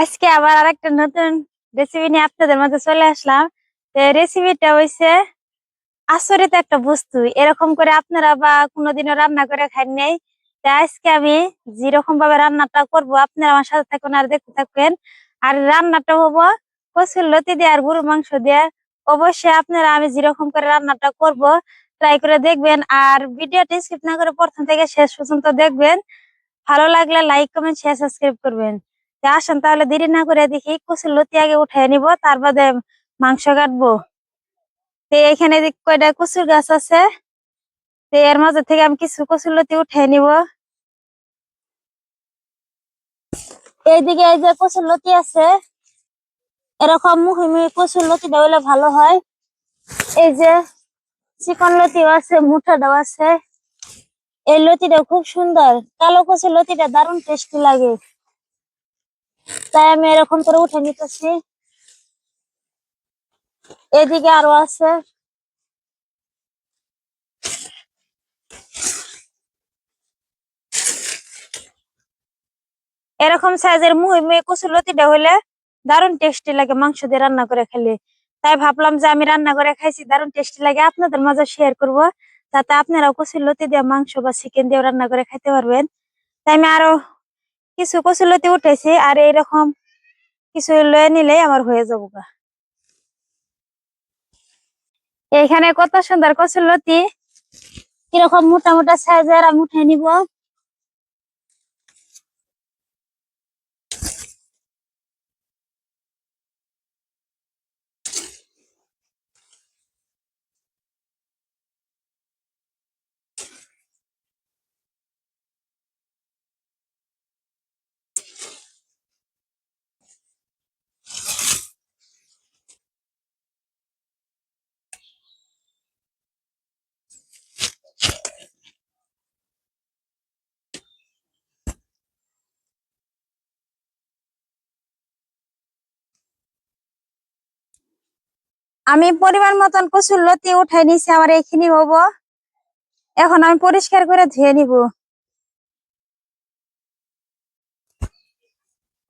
আজকে আবার আরেকটা নতুন রেসিপি নিয়ে আপনাদের মাঝে চলে আসলাম। রেসিপিটা হইছে আসরিত একটা বস্তু। এরকম করে আপনারা বা কোনোদিনও রান্না করে খান নাই। তো আজকে আমি যেরকম ভাবে রান্নাটা করব, আপনারা আমার সাথে থাকুন আর দেখতে থাকবেন আর রান্নাটা হব কচুর লতি দিয়ে আর গরুর মাংস দিয়ে। অবশ্যই আপনারা আমি যেরকম করে রান্নাটা করব ট্রাই করে দেখবেন। আর ভিডিওটি স্কিপ না করে প্রথম থেকে শেষ পর্যন্ত দেখবেন। ভালো লাগলে লাইক কমেন্ট শেয়ার সাবস্ক্রাইব করবেন। আসেন তাহলে দেরি না করে দেখি কচুর লতি আগে উঠাই নিব, তার বাদে মাংস কাটবো। তো এখানে কয়টা কচুর গাছ আছে, তো এর মাঝে থেকে আমি কিছু কচুর লতি উঠাই নিব। এইদিকে এই যে কচুর লতি আছে, এরকম মুখে কচুর লতি হলে ভালো হয়। এই যে চিকন লতিও আছে, মুঠাটাও আছে। এই লতিটা খুব সুন্দর। কালো কচুর লতিটা দারুণ টেস্টি লাগে। তাই আমি এরকম করে উঠে নিতেছি। এদিকে আরও আছে। এরকম সাইজের মুহি মুহি কচুর লতিটা হইলে দারুণ টেস্টি লাগে মাংস দিয়ে রান্না করে খেলে। তাই ভাবলাম যে আমি রান্না করে খাইছি, দারুণ টেস্টি লাগে। আপনাদের মাঝে শেয়ার করব, যাতে আপনারাও কচুর লতি দিয়ে মাংস বা চিকেন দিয়ে রান্না করে খাইতে পারবেন। তাই আমি আরও কিছু কচুলতি উঠেছি আর এইরকম কিছু লয়ে নিলে আমার হয়ে যাব গা এইখানে কত সুন্দর কচুলতি, কীরকম মোটা মোটা সাইজের আমি উঠে নিব। আমি পরিমাণ মতন কচুর লতি উঠাই নিছি আমার এইখানি হব। এখন আমি পরিষ্কার করে ধুয়ে নিব।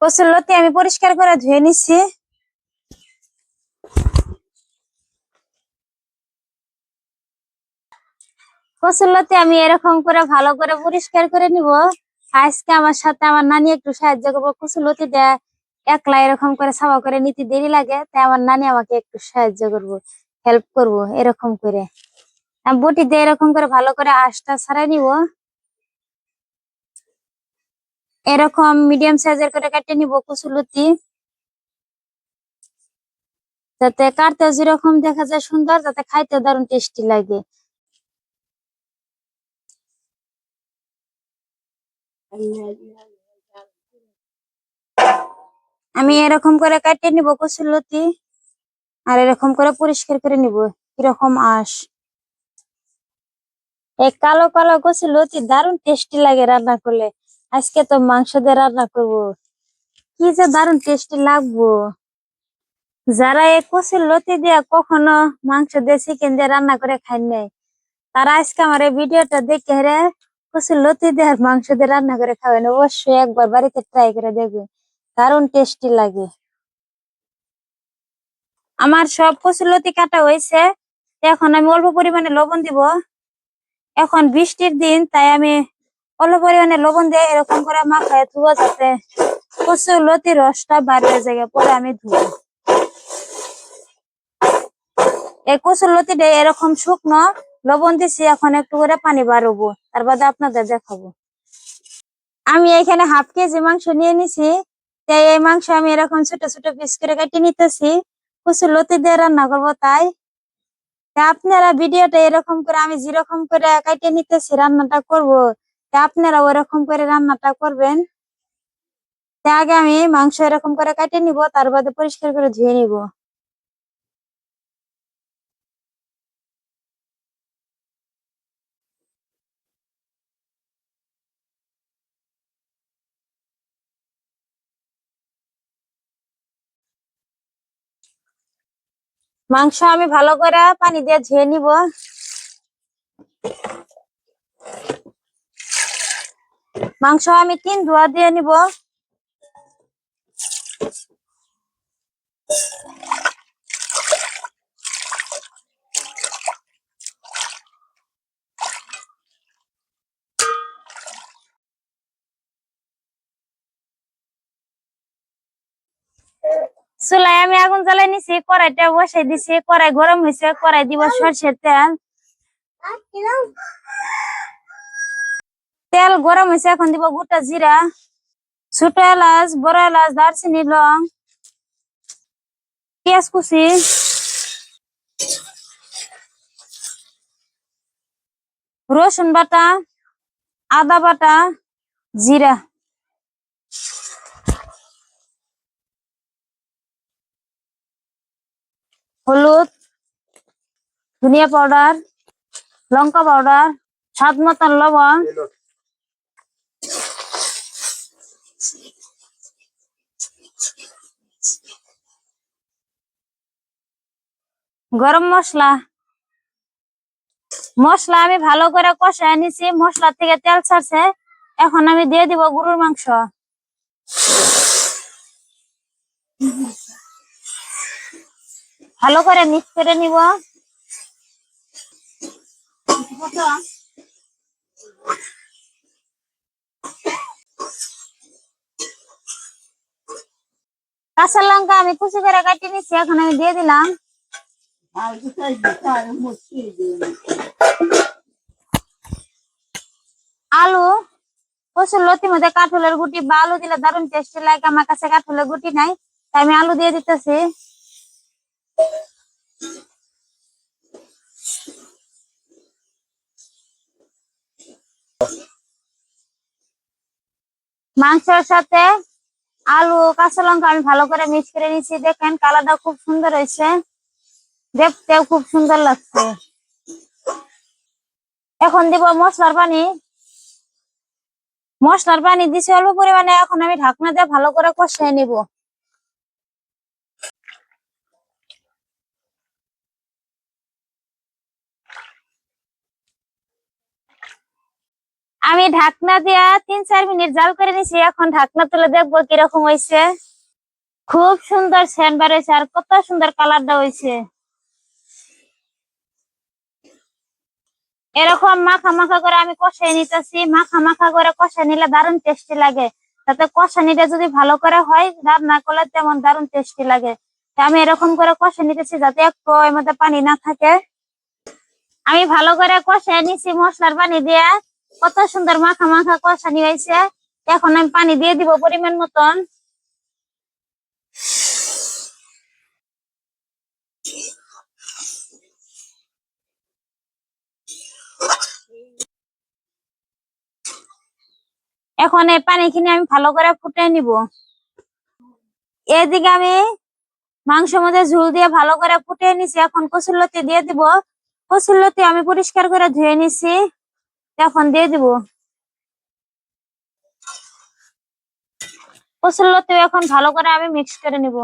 কচুর লতি আমি পরিষ্কার করে ধুয়ে নিছি। কচুর লতি আমি এরকম করে ভালো করে পরিষ্কার করে নিব। আজকে আমার সাথে আমার নানি একটু সাহায্য করব, কচুর লতিটা একলা এরকম করে সাফা করে নিতে দেরি লাগে, তাই আমার নানি আমাকে একটু সাহায্য করব হেল্প করব, এরকম করে। বটি দিয়ে এরকম করে ভালো করে আঁশটা ছাড়াই নিব। এরকম মিডিয়াম সাইজের করে কেটে নিব কচুলতি। যাতে কাটতে যেরকম দেখা যায় সুন্দর, যাতে খাইতে দারুণ টেস্টি লাগে। আমি এরকম করে কাটে নিব কচুলতি আর এরকম করে পরিষ্কার করে নিব, কীরকম আঁশ। এই কালো কালো কচুলতি দারুণ টেস্টি লাগে রান্না করলে। আজকে তো মাংস দিয়ে রান্না করব। কি যে দারুণ টেস্টি লাগবো। যারা এই কচুর লতি দিয়ে কখনো মাংস দিয়ে চিকেন দিয়ে রান্না করে খাই নাই, তারা আজকে আমার এই ভিডিওটা দেখে রে, কচুর লতি দিয়ে আর মাংস দিয়ে রান্না করে খাবেন অবশ্যই একবার বাড়িতে ট্রাই করে দেখবেন দারুণ টেস্টি লাগে। আমার সব কচুর লতি কাটা হয়েছে, এখন আমি অল্প পরিমাণে লবণ দিব। এখন বৃষ্টির দিন, তাই আমি অল্প পরিমাণে লবণ দিয়ে এরকম করে মাখায় ধুবো যাতে কচুর লতি রসটা বার হয়ে যায় পরে আমি ধুবো। এই কচুর লতিটা এরকম শুকনো, লবণ দিছি, এখন একটু করে পানি বাড়বো। তার বাদে আপনাদের দেখাবো। আমি এখানে হাফ কেজি মাংস নিয়ে নিছি। তাই এই মাংস আমি এরকম ছোট ছোট পিস করে কেটে নিতেছি। প্রচুর লতি দিয়ে রান্না করব তাই। আপনারা ভিডিওটা এরকম করে আমি যেরকম করে কেটে নিতেছি রান্নাটা করব আপনারা ওরকম করে রান্নাটা করবেন। আগে আমি মাংস এরকম করে কেটে নিব, তার বাদে পরিষ্কার করে ধুয়ে নিব। মাংস আমি ভালো করে পানি দিয়ে ধুয়ে নিব। মাংস আমি তিন ধোয়া দিয়ে নিব। চুলাই আমি আগুন জ্বালাই নিছি, কড়াইটা বসাই দিছি, কড়াই গরম হয়েছে কড়াই দিব সরষের তেল। তেল গরম হয়েছে এখন দিব গোটা জিরা, ছোট এলাচ, বড় এলাচ, দারচিনি, লং, পেঁয়াজ কুচি। রসুন বাটা, আদা বাটা, জিরা। হলুদ, ধনিয়া পাউডার লঙ্কা পাউডার স্বাদ মতন লবণ। গরম মশলা। মশলা আমি ভালো করে কষায় নিছি মশলা থেকে তেল ছাড়ছে। এখন আমি দিয়ে দিব গরুর মাংস। ভালো করে মিক্স করে নিব। কাঁচা লঙ্কা আমি কুচি করে কাটি নিচ্ছি এখন আমি দিয়ে দিলাম। আলু, প্রচুর লতি মধ্যে কাঠলের গুটি, বা আলু দিলে দারুণ টেস্টি লাগে। আমার কাছে কাঠলের গুটি নাই, তাই আমি আলু দিয়ে দিতেছি। মাংসের সাথে আলু, কাঁচা লঙ্কা আমি ভালো করে মিক্স করে নিচ্ছি দেখেন কালারটা খুব সুন্দর হয়েছে। দেখতেও খুব সুন্দর লাগছে। এখন দিব মশলার পানি। মশলার পানি দিছি অল্প পরিমাণে। এখন আমি ঢাকনা দিয়ে ভালো করে কষিয়ে নিব। আমি ঢাকনা দিয়া তিন চার মিনিট জাল করে নিছি, এখন ঢাকনা তুলে দেখব কীরকম হয়েছে খুব সুন্দর সেন্ট বার হয়েছে আর কত সুন্দর কালারটা হয়েছে এরকম মাখা মাখা করে আমি কষাই নিতেছি, মাখা মাখা করে কষাই নিলে দারুণ টেস্টি লাগে। তাতে কষানিটা যদি ভালো করে হয়, রান্না করলে তেমন দারুণ টেস্টি লাগে। আমি এরকম করে কষাই নিতেছি যাতে একটু এর মধ্যে পানি না থাকে। আমি ভালো করে কষাই নিছি মশলার পানি দিয়ে। কত সুন্দর মাখা মাখা কষানি হয়েছে এখন আমি পানি দিয়ে দিব পরিমাণ মতন। এখন এই পানি খিনি আমি ভালো করে ফুটে নিব। এদিকে আমি মাংস মধ্যে ঝুল দিয়ে ভালো করে ফুটিয়ে নিছি। এখন কচুরলতি দিয়ে দিব। কচুরলতি আমি পরিষ্কার করে ধুয়ে নিছি। এখন দিয়ে দিব। কচুরলতি এখন ভালো করে আমি মিক্স করে নিব।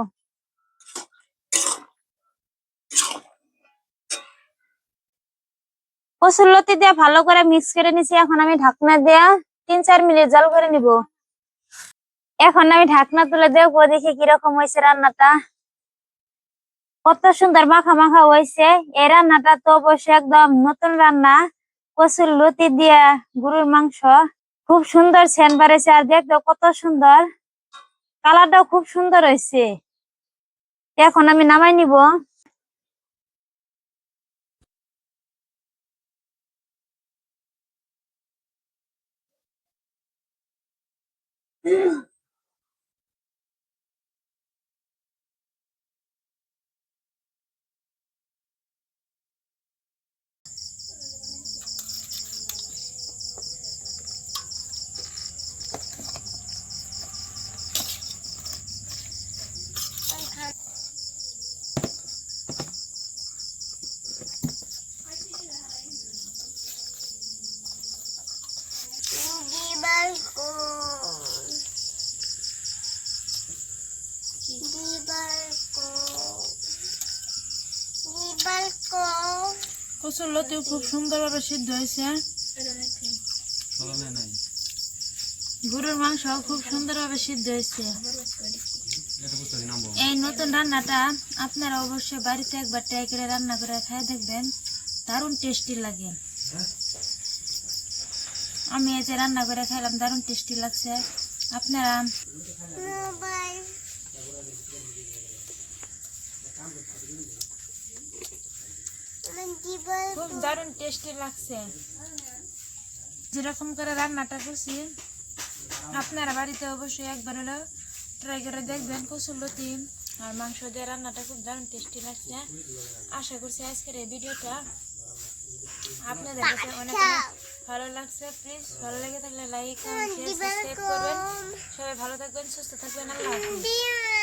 কচুরলতি দিয়ে ভালো করে মিক্স করে নিছি। এখন আমি ঢাকনা দিয়ে তিন চার মিনিট জাল করে নিব। এখন আমি ঢাকনা তুলে দেখব দেখি কীরকম হয়েছে রান্নাটা। কত সুন্দর মাখা মাখা হয়েছে। এই রান্নাটা তো অবশ্যই একদম নতুন রান্না। কচুর লতি দিয়া গরুর মাংস। খুব সুন্দর সেন বাড়েছে আর দেখতে কত সুন্দর। কালারটাও খুব সুন্দর হয়েছে। এখন আমি নামাই নিব। Di কচুর লতিও খুব সুন্দরভাবে সিদ্ধ হয়েছে গরুর মাংস খুব সুন্দরভাবে সিদ্ধ হয়েছে। এই নতুন রান্নাটা আপনারা অবশ্যই বাড়িতে একবার ট্রাই করে রান্না করে খাই দেখবেন। দারুণ টেস্টি লাগে। আমি এই যে রান্না করে খাইলাম দারুণ টেস্টি লাগছে। আপনারা খুব দারুণ টেস্টি লাগছে। যেরকম করে রান্নাটা করছি আপনারা বাড়িতে অবশ্যই একবার হলো ট্রাই করে দেখবেন কসুলতি আর মাংস দিয়ে রান্নাটা খুব দারুণ টেস্টি লাগছে। আশা করছি আজকের এই ভিডিওটা আপনাদের কাছে অনেক ভালো লাগছে। প্লিজ ভালো লেগে থাকলে লাইক সবাই ভালো থাকবেন, সুস্থ থাকবেন, আল্লাহ